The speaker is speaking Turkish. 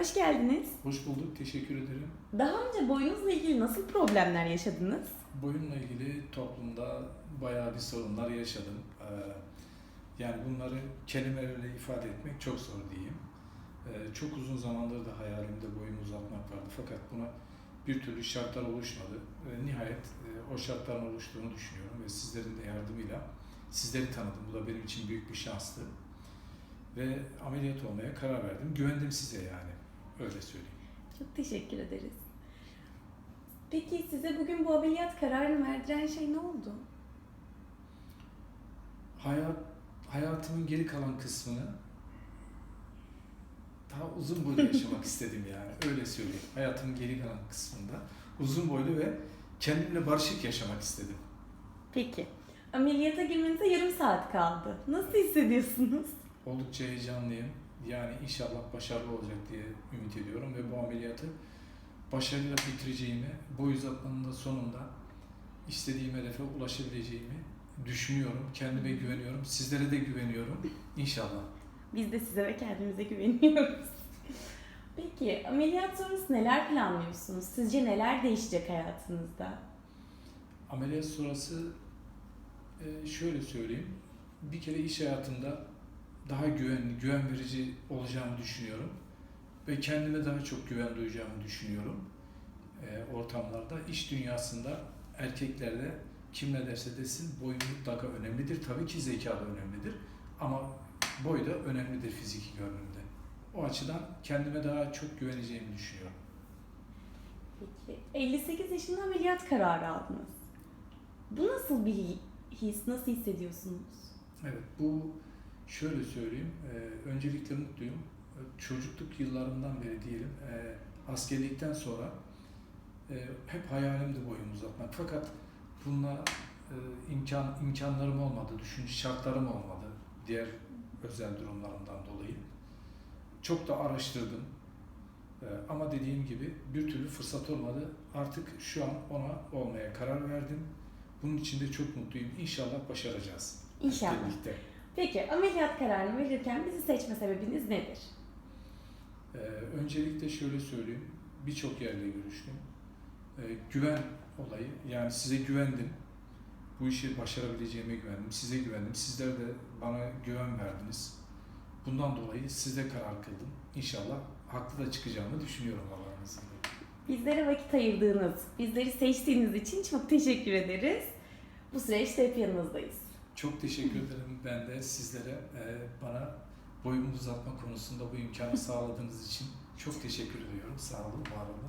Hoş geldiniz. Hoş bulduk, teşekkür ederim. Daha önce boyunuzla ilgili nasıl problemler yaşadınız? Boyunla ilgili toplumda bayağı bir sorunlar yaşadım. Ee, Yani bunları kelimelerle ifade etmek çok zor diyeyim. Ee, Çok uzun zamandır da hayalimde boyumu uzatmak vardı fakat buna bir türlü şartlar oluşmadı. Nihayet e, o şartların oluştuğunu düşünüyorum ve sizlerin de yardımıyla sizleri tanıdım. Bu da benim için büyük bir şanstı. Ve ameliyat olmaya karar verdim. Güvendim size yani. Öyle söyleyeyim. Çok teşekkür ederiz. Peki size bugün bu ameliyat kararını verdiren şey ne oldu? hayat hayatımın geri kalan kısmını daha uzun boylu yaşamak istedim yani öyle söyleyeyim. Hayatımın geri kalan kısmında uzun boylu ve kendimle barışık yaşamak istedim. Peki. Ameliyata girmenize yarım saat kaldı. Nasıl hissediyorsunuz? Oldukça heyecanlıyım. Yani inşallah başarılı olacak diye ümit ediyorum ve bu ameliyatı başarıyla bitireceğimi, boy uzatmanın da sonunda istediğim hedefe ulaşabileceğimi düşünüyorum. Kendime güveniyorum. Sizlere de güveniyorum. İnşallah. Biz de size ve kendimize güveniyoruz. Peki ameliyat sonrası neler planlıyorsunuz? Sizce neler değişecek hayatınızda? Ameliyat sonrası e, şöyle söyleyeyim. Bir kere iş hayatında daha güvenli, güven verici olacağımı düşünüyorum. Ve kendime daha çok güven duyacağımı düşünüyorum. E, ortamlarda, iş dünyasında erkeklerde kim ne derse desin boy mutlaka önemlidir. Tabii ki zeka da önemlidir. Ama boy da önemlidir fiziki görünümde. O açıdan kendime daha çok güveneceğimi düşünüyorum. Peki 58 yaşında ameliyat kararı aldınız. Bu nasıl bir his? Nasıl hissediyorsunuz? Evet, bu şöyle söyleyeyim. e, öncelikle mutluyum. E, Çocukluk yıllarımdan beri diyelim, e, askerlikten sonra e, hep hayalimdi boyumu uzatmak. Fakat bununla e, imkan imkanlarım olmadı, düşünce şartlarım olmadı diğer özel durumlarımdan dolayı. Çok da araştırdım. E, ama dediğim gibi bir türlü fırsat olmadı. Artık şu an ona olmaya karar verdim. Bunun için de çok mutluyum. İnşallah başaracağız. İnşallah. Birlikte. Peki ameliyat kararını verirken bizi seçme sebebiniz nedir? Ee, öncelikle şöyle söyleyeyim, birçok yerle görüştüm. Ee, güven olayı, yani size güvendim. Bu işi başarabileceğime güvendim, size güvendim. Sizler de bana güven verdiniz. Bundan dolayı size karar kıldım. İnşallah haklı da çıkacağımı düşünüyorum Allah'ın izniyle. Bizlere vakit ayırdığınız, bizleri seçtiğiniz için çok teşekkür ederiz. Bu süreçte hep yanınızdayız. Çok teşekkür ederim ben de sizlere e, bana boyumu uzatma konusunda bu imkanı sağladığınız için çok teşekkür ediyorum. Sağ olun, var olun.